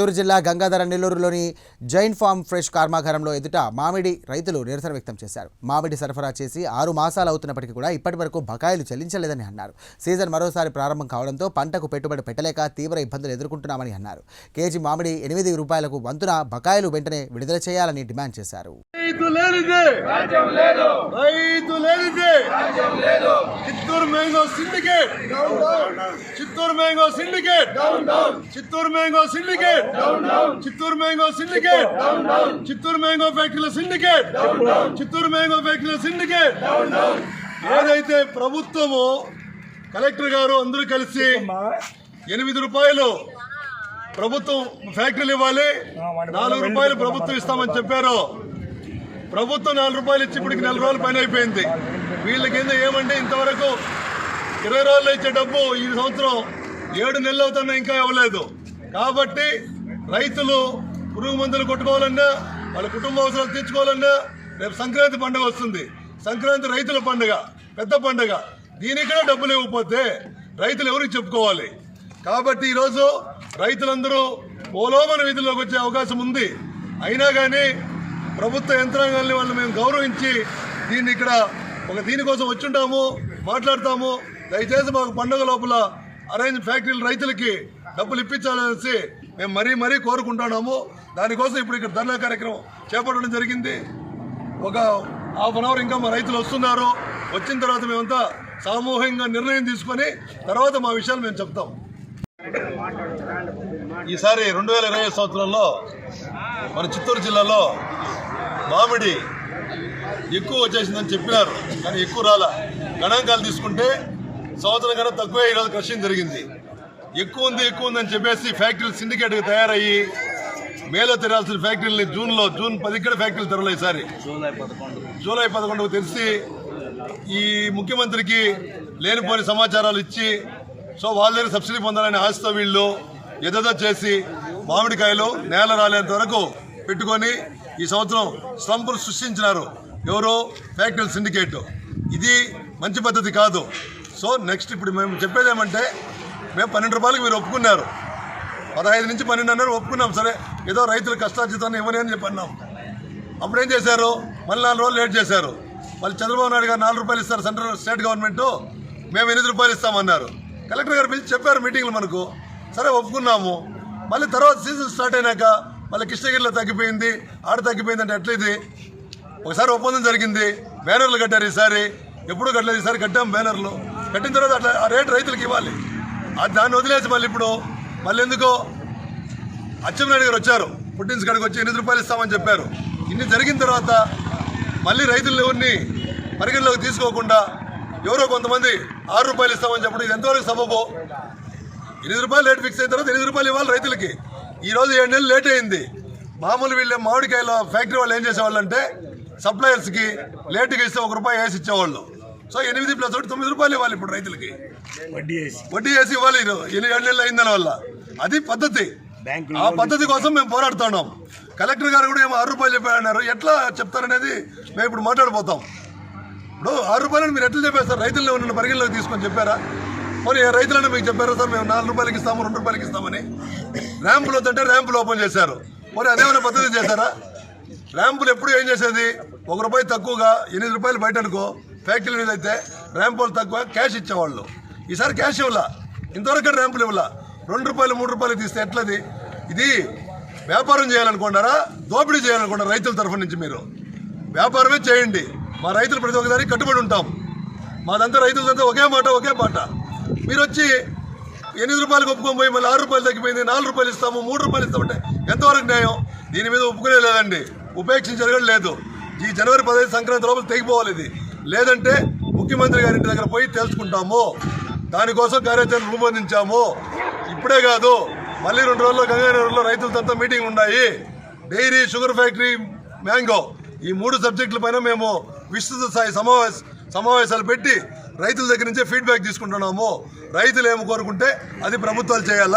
చిత్తూరు జిల్లా గంగాధర నెల్లూరులోని Jain form fresh కర్మాగారంలో ఎదుట మామిడి రైతులు నిరసన వ్యక్తం చేశారు. మామిడి సరఫరా చేసి ఆరు మాసాలు అవుతున్నప్పటికీ కూడా ఇప్పటి వరకు బకాయిలు చెల్లించలేదని అన్నారు. సీజన్ మరోసారి ప్రారంభం కావడంతో పంటకు పెట్టుబడి పెట్టలేక తీవ్ర ఇబ్బందులు ఎదుర్కొంటున్నామని అన్నారు. కేజీ మామిడి ఎనిమిది రూపాయలకు వంతున బకాయిలు వెంటనే విడుదల చేయాలని డిమాండ్ చేశారు. రైతు లేనిదే. రైతు లేనిదే. Chittoor mango syndicate. Chittoor mango syndicate. Chittoor mango syndicate. Chittoor mango syndicate. Chittoor mango ఫ్యాక్టరీల సిండికేట్. చిత్తూరు మ్యాంగో ఫ్యాక్టరీల సిండికేట్. ఏదైతే ప్రభుత్వము కలెక్టర్ గారు అందరూ కలిసి ఎనిమిది రూపాయలు ప్రభుత్వం ఫ్యాక్టరీలు ఇవ్వాలి. నాలుగు రూపాయలు ప్రభుత్వం ఇస్తామని చెప్పారు. ప్రభుత్వం నాలుగు రూపాయలు ఇచ్చి ఇప్పటికి నెల రోజుల పైన అయిపోయింది. వీళ్ళ కింద ఏమంటే ఇంతవరకు ఇరవై రోజులు ఇచ్చే డబ్బు ఈ సంవత్సరం ఏడు నెలలు అవుతున్నా ఇంకా ఇవ్వలేదు. కాబట్టి రైతులు పురుగు మందులు కొట్టుకోవాలన్నా వాళ్ళ కుటుంబ అవసరాలు తీర్చుకోవాలన్నా రేపు సంక్రాంతి పండుగ వస్తుంది. సంక్రాంతి రైతుల పండుగ పెద్ద పండుగ. దీనికి కూడా డబ్బులు ఇవ్వకపోతే రైతులు ఎవరికి చెప్పుకోవాలి? కాబట్టి ఈరోజు రైతులందరూ పోలోమన విధుల్లోకి వచ్చే అవకాశం ఉంది. అయినా కానీ ప్రభుత్వ యంత్రాంగాల్ని వాళ్ళు మేము గౌరవించి దీన్ని ఇక్కడ ఒక దీనికోసం వచ్చుంటాము మాట్లాడతాము. దయచేసి మాకు పండుగ లోపల అరేంజ్ ఫ్యాక్టరీలు రైతులకి డబ్బులు ఇప్పించాలనేసి మేము మరీ మరీ కోరుకుంటున్నాము. దానికోసం ఇప్పుడు ఇక్కడ ధర్నా కార్యక్రమం చేపట్టడం జరిగింది. ఒక హాఫ్ అన్ అవర్ ఇంకా మా రైతులు వస్తున్నారు. వచ్చిన తర్వాత మేమంతా సామూహికంగా నిర్ణయం తీసుకొని తర్వాత మా విషయాలు మేము చెప్తాం. ఈసారి రెండు వేల ఇరవై సంవత్సరంలో మన చిత్తూరు జిల్లాలో మామిడి ఎక్కువ వచ్చేసిందని చెప్పినారు కానీ ఎక్కువ రాలా. గణాంకాలు తీసుకుంటే సంవత్సరం కన్నా తక్కువే ఈరోజు కృషి జరిగింది. ఎక్కువ ఉంది ఎక్కువ ఉందని చెప్పేసి ఫ్యాక్టరీలు సిండికేట్గా తయారయ్యి మేలో తెరాల్సిన ఫ్యాక్టరీలని జూన్లో జూన్ పదిక్కడ ఫ్యాక్టరీలు తెరలే ఈసారి. జూలై పదకొండుకు తెలిసి ఈ ముఖ్యమంత్రికి లేనిపోని సమాచారాలు ఇచ్చి సో వాళ్ళ దగ్గర సబ్సిడీ పొందాలని ఆశతో వీళ్ళు ఎదదో చేసి మామిడికాయలు నేల రాలేంత వరకు పెట్టుకొని ఈ సంవత్సరం స్లంపులు సృష్టించినారు. ఎవరో ఫ్యాక్టరీ సిండికేట్. ఇది మంచి పద్ధతి కాదు. సో నెక్స్ట్ ఇప్పుడు మేము చెప్పేది ఏమంటే మేము పన్నెండు రూపాయలకి మీరు ఒప్పుకున్నారు. పదహైదు నుంచి పన్నెండు అన్నారు ఒప్పుకున్నాం. సరే ఏదో రైతుల కష్టార్జితాన్ని ఇవ్వని అని చెప్పి అన్నాం. అప్పుడు ఏం చేశారు? మళ్ళీ నాలుగు రోజులు లేట్ చేశారు. మళ్ళీ చంద్రబాబు నాయుడు గారు నాలుగు రూపాయలు ఇస్తారు సెంట్రల్ స్టేట్ గవర్నమెంట్. మేము ఎనిమిది రూపాయలు ఇస్తామన్నారు. కలెక్టర్ గారు పిలిచి చెప్పారు మీటింగ్లు మనకు. సరే ఒప్పుకున్నాము. మళ్ళీ తర్వాత సీజన్ స్టార్ట్ అయినాక మళ్ళీ కృష్ణగిరిలో తగ్గిపోయింది ఆడ తగ్గిపోయింది అంటే ఎట్లా ఒకసారి ఒప్పందం జరిగింది బ్యానర్లు కట్టారు ఈసారి. ఎప్పుడు కట్టలేదు ఈసారి కట్టాం బ్యానర్లు. కట్టిన తర్వాత అట్లా ఆ రేటు రైతులకు ఇవ్వాలి. అది దాన్ని వదిలేసి మళ్ళీ ఇప్పుడు మళ్ళీ ఎందుకో? అచ్చెంనాయుడు గారు వచ్చారు పుట్టిన్స్ కాడికి వచ్చి ఎనిమిది రూపాయలు ఇస్తామని చెప్పారు. ఇన్ని జరిగిన తర్వాత మళ్ళీ రైతులు ఎవరిని పరిగణలోకి తీసుకోకుండా ఎవరో కొంతమంది ఆరు రూపాయలు ఇస్తామని చెప్పడం ఇది ఎంతవరకు సబబు? ఎనిమిది రూపాయలు రేట్ ఫిక్స్ అయిన తర్వాత ఎనిమిది రూపాయలు ఇవ్వాలి రైతులకి. ఈ రోజు ఏడు నెలలు లేట్ అయింది. మామూలు వీళ్ళే మామిడికాయల ఫ్యాక్టరీ వాళ్ళు ఏం చేసేవాళ్ళు అంటే సప్లయర్స్కి లేట్గా ఇస్తే ఒక రూపాయి వేసి ఇచ్చేవాళ్ళు. సో ఎనిమిది ప్లస్ ఒకటి తొమ్మిది రూపాయలు ఇవ్వాలి ఇప్పుడు రైతులకి. వడ్డీ వేసి. వడ్డీ వేసి ఇవ్వాలి ఈరోజు. ఎన్ని ఏడు నెలలు అయిన దాని వల్ల అది పద్ధతి. ఆ పద్ధతి కోసం మేము పోరాడుతున్నాం కలెక్టర్ గారు కూడా ఏమో ఆరు రూపాయలు చెప్పారన్నారు. ఎట్లా చెప్తారనేది మేము ఇప్పుడు మాట్లాడిపోతాం ఇప్పుడు ఆరు రూపాయలు మీరు ఎట్లా చెప్పారు రైతులను ఉన్న పరిగణలోకి తీసుకొని చెప్పారా? మరి రైతులను మీకు చెప్పారు సార్ మేము నాలుగు రూపాయలకి ఇస్తాము రెండు రూపాయలకి ఇస్తామని. ర్యాంపులు వద్దంటే ర్యాంపులు ఓపెన్ చేశారు. మరి అదేమైనా పద్ధతి చేశారా? ర్యాంపులు ఎప్పుడు ఏం చేసేది? ఒక రూపాయి తక్కువగా ఎనిమిది రూపాయలు బయట అనుకో ఫ్యాక్టరీ మీద అయితే ర్యాంపులు తక్కువ క్యాష్ ఇచ్చేవాళ్ళు. ఈసారి క్యాష్ ఇవ్వాల. ఇంతవరకు ర్యాంపులు ఇవ్వాల. రెండు రూపాయలు మూడు రూపాయలు తీస్తే ఎట్లది? ఇది వ్యాపారం చేయాలనుకున్నారా? దోపిడీ చేయాలనుకున్నారా రైతుల తరఫు నుంచి మీరు? వ్యాపారమే చేయండి. మా రైతులు ప్రతి ఒక్కదానికి కట్టుబడి ఉంటాం. మాదంతా రైతులదంతా ఒకే మాట ఒకే మాట మీరు వచ్చి ఎనిమిది రూపాయలకు ఒప్పుకొని పోయి మళ్ళీ ఆరు రూపాయలు తగ్గిపోయింది నాలుగు రూపాయలు ఇస్తాము మూడు రూపాయలు ఇస్తామంటే ఎంతవరకు న్యాయం? దీని మీద ఒప్పుకునే లేదండి. ఉపేక్షించడం కూడా లేదు. ఈ జనవరి పదహైదు సంక్రాంతి లోపల తెగిపోవాలి ఇది. లేదంటే ముఖ్యమంత్రి గారి ఇంటి దగ్గర పోయి తెలుసుకుంటాము. దానికోసం కార్యాచరణ రూపొందించాము. ఇప్పుడే కాదు మళ్ళీ రెండు రోజుల్లో గంగానగర్లో రైతులతో మీటింగ్ ఉన్నాయి. డైరీ షుగర్ ఫ్యాక్టరీ మ్యాంగో ఈ మూడు సబ్జెక్టుల పైన మేము విస్తృత స్థాయి సమావేశ సమావేశాలు పెట్టి రైతుల దగ్గర నుంచే ఫీడ్బ్యాక్ తీసుకుంటున్నాము. రైతులు ఏమి కోరుకుంటే అది ప్రభుత్వాలు చేయాలా?